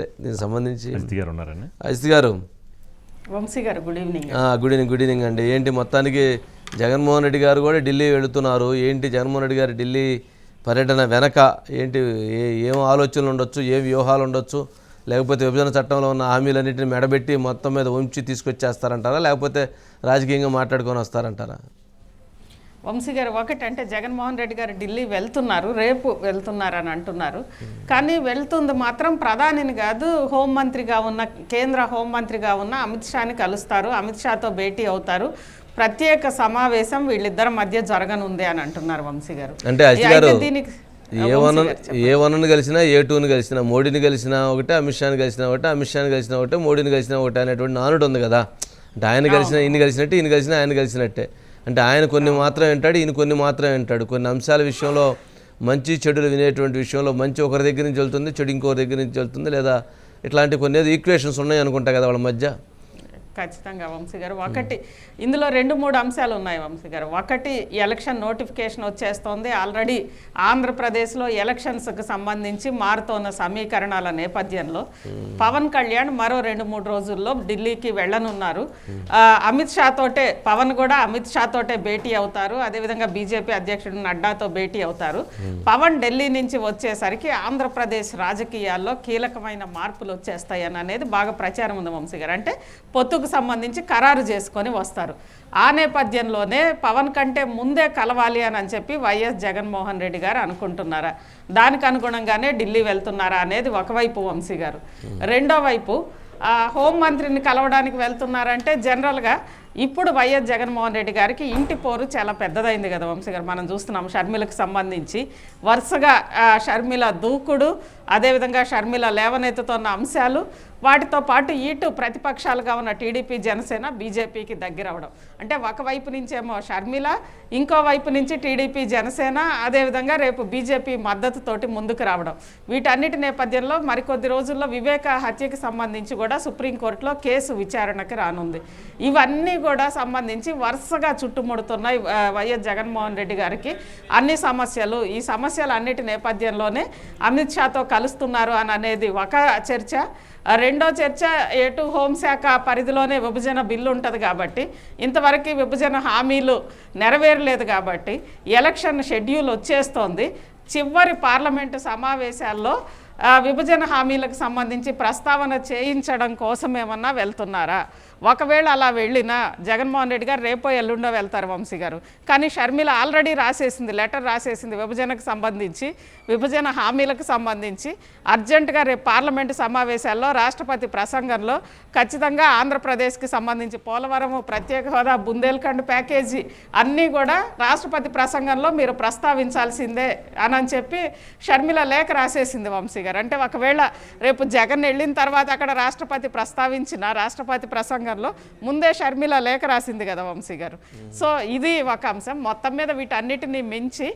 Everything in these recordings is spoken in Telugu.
దీనికి సంబంధించి అజిత్ గారు అజిత్ గారు. వంశీ గారు గుడ్ ఈవినింగ్. ఆ, గుడ్ ఈవినింగ్ గుడ్ ఈవినింగ్ అండి. ఏంటి మొత్తానికి జగన్మోహన్ రెడ్డి గారు కూడా ఢిల్లీ వెళుతున్నారు. ఏంటి జగన్మోహన్ రెడ్డి గారు ఢిల్లీ పర్యటన వెనక? ఏంటి ఏ ఏం ఆలోచనలు ఉండొచ్చు ఏ వ్యూహాలు ఉండొచ్చు? లేకపోతే విభజన చట్టంలో ఉన్న హామీలన్నింటిని మెడబెట్టి మొత్తం మీద ఉంచి తీసుకొచ్చేస్తారంటారా? లేకపోతే రాజకీయంగా మాట్లాడుకొని వస్తారంటారా? వంశీ గారు ఒకటి అంటే జగన్మోహన్ రెడ్డి గారు ఢిల్లీ వెళ్తున్నారు రేపు వెళ్తున్నారు అని అంటున్నారు. కానీ వెళ్తుంది మాత్రం ప్రధానిని కాదు హోంమంత్రిగా ఉన్న కేంద్ర హోంమంత్రిగా ఉన్న అమిత్ షాని కలుస్తారు. అమిత్ షాతో భేటీ అవుతారు. ప్రత్యేక సమావేశం వీళ్ళిద్దరి మధ్య జరగనుంది అని అంటున్నారు వంశీ గారు. అంటే దీనికి ఏ వన్ ఏ వన్ను కలిసినా ఏ టూని కలిసినా మోడీని కలిసినా ఒకటే అమిత్ షాని కలిసినా ఒకటే అమిత్ షాని కలిసినా ఒకటే మోడీని కలిసినా ఒకటే అనేటువంటి నానుడు ఉంది కదా. అంటే ఆయన కలిసిన ఈయన కలిసినట్టే ఈయన కలిసినా ఆయన కలిసినట్టే. అంటే ఆయన కొన్ని మాత్రం వింటాడు ఈయన కొన్ని మాత్రం వింటాడు. కొన్ని అంశాల విషయంలో మంచి చెడులు వినేటువంటి విషయంలో మంచి ఒకరి దగ్గర నుంచి వెళ్తుంది చెడు ఇంకొకరి దగ్గర నుంచి వెళ్తుంది లేదా ఇట్లాంటి కొన్ని ఈక్వేషన్స్ ఉన్నాయి అనుకుంటా కదా వాళ్ళ మధ్య. ఖచ్చితంగా వంశీ గారు. ఒకటి ఇందులో రెండు మూడు అంశాలు ఉన్నాయి వంశీ గారు. ఒకటి ఎలక్షన్ నోటిఫికేషన్ వచ్చేస్తోంది. ఆల్రెడీ ఆంధ్రప్రదేశ్లో ఎలక్షన్స్కి సంబంధించి మారుతోన్న సమీకరణాల నేపథ్యంలో పవన్ కళ్యాణ్ మరో రెండు మూడు రోజుల్లో ఢిల్లీకి వెళ్ళనున్నారు. అమిత్ షా తోటే పవన్ కూడా అమిత్ షా తోటే భేటీ అవుతారు. అదేవిధంగా బీజేపీ అధ్యక్షుడు నడ్డాతో భేటీ అవుతారు. పవన్ ఢిల్లీ నుంచి వచ్చేసరికి ఆంధ్రప్రదేశ్ రాజకీయాల్లో కీలకమైన మార్పులు వచ్చేస్తాయని అనేది బాగా ప్రచారం ఉంది వంశీ గారు. అంటే పొత్తుకు సంబంధించి ఖరారు చేసుకొని వస్తారు. ఆ నేపథ్యంలోనే పవన్ కంటే ముందే కలవాలి అని అని చెప్పి వైఎస్ జగన్మోహన్ రెడ్డి గారు అనుకుంటున్నారా? దానికి అనుగుణంగానే ఢిల్లీ వెళ్తున్నారా అనేది ఒకవైపు వంశీ గారు. రెండో వైపు హోంమంత్రిని కలవడానికి వెళ్తున్నారంటే జనరల్గా ఇప్పుడు వైఎస్ జగన్మోహన్ రెడ్డి గారికి ఇంటి పోరు చాలా పెద్దదైంది కదా వంశీ గారు. మనం చూస్తున్నాం షర్మిలకు సంబంధించి. వరుసగా షర్మిల దూకుడు అదేవిధంగా షర్మిల లేవనెత్తుతున్న అంశాలు వాటితో పాటు ఇటు ప్రతిపక్షాలుగా ఉన్న టీడీపీ జనసేన బీజేపీకి దగ్గర అవడం అంటే ఒకవైపు నుంచేమో షర్మిల ఇంకో వైపు నుంచి టీడీపీ జనసేన అదేవిధంగా రేపు బీజేపీ మద్దతుతోటి ముందుకు రావడం. వీటన్నిటి నేపథ్యంలో మరికొద్ది రోజుల్లో వివేక హత్యకి సంబంధించి కూడా సుప్రీంకోర్టులో కేసు విచారణకి రానుంది. ఇవన్నీ కూడా సంబంధించి వరుసగా చుట్టుముడుతున్నాయి వైఎస్ జగన్మోహన్ రెడ్డి గారికి. అన్ని సమస్యలు ఈ సమస్యలు అన్నిటి నేపథ్యంలోనే అమిత్ షాతో కలుస్తున్నారు అని అనేది ఒక చర్చ. రెండో చర్చ ఎటు హోంశాఖ పరిధిలోనే విభజన బిల్లు ఉంటుంది కాబట్టి ఇంతవరకు విభజన హామీలు నెరవేరలేదు కాబట్టి ఎలక్షన్ షెడ్యూల్ వచ్చేస్తోంది. చివరి పార్లమెంటు సమావేశాల్లో విభజన హామీలకు సంబంధించి ప్రస్తావన చేయించడం కోసం ఏమన్నా వెళ్తున్నారా? ఒకవేళ అలా వెళ్ళినా జగన్మోహన్ రెడ్డి గారు రేపో ఎల్లుండో వెళ్తారు వంశీ గారు. కానీ షర్మిల ఆల్రెడీ రాసేసింది లెటర్ రాసేసింది విభజనకు సంబంధించి విభజన హామీలకు సంబంధించి. అర్జెంటుగా రేపు పార్లమెంటు సమావేశాల్లో రాష్ట్రపతి ప్రసంగంలో ఖచ్చితంగా ఆంధ్రప్రదేశ్కి సంబంధించి పోలవరం ప్రత్యేక హోదా బుందేల్ఖండ్ ప్యాకేజీ అన్నీ కూడా రాష్ట్రపతి ప్రసంగంలో మీరు ప్రస్తావించాల్సిందే అని అని చెప్పి షర్మిల లేఖ రాసేసింది వంశీ గారు. అంటే ఒకవేళ రేపు జగన్ వెళ్ళిన తర్వాత అక్కడ రాష్ట్రపతి ప్రస్తావించిన రాష్ట్రపతి ప్రసంగంలో ముందే షర్మిల లేఖ రాసింది కదా వంశీ గారు. సో ఇది ఒక అంశం. మొత్తం మీద వీటన్నిటిని మించి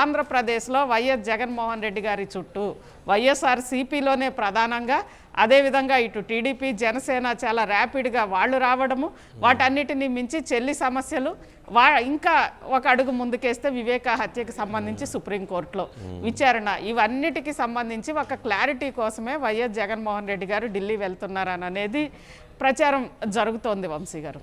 ఆంధ్రప్రదేశ్లో వైఎస్ జగన్మోహన్ రెడ్డి గారి చుట్టూ వైఎస్ఆర్ సిపిలోనే ప్రధానంగా. అదేవిధంగా ఇటు టీడీపీ జనసేన చాలా ర్యాపిడ్గా వాళ్ళు రావడము వాటన్నిటిని మించి చెల్లి సమస్యలు వా ఇంకా ఒక అడుగు ముందుకేస్తే వివేక హత్యకి సంబంధించి సుప్రీంకోర్టులో విచారణ. ఇవన్నిటికి సంబంధించి ఒక క్లారిటీ కోసమే వైఎస్ జగన్మోహన్ రెడ్డి గారు ఢిల్లీ వెళ్తున్నారని అనేది ప్రచారం జరుగుతోంది వంశీ గారు.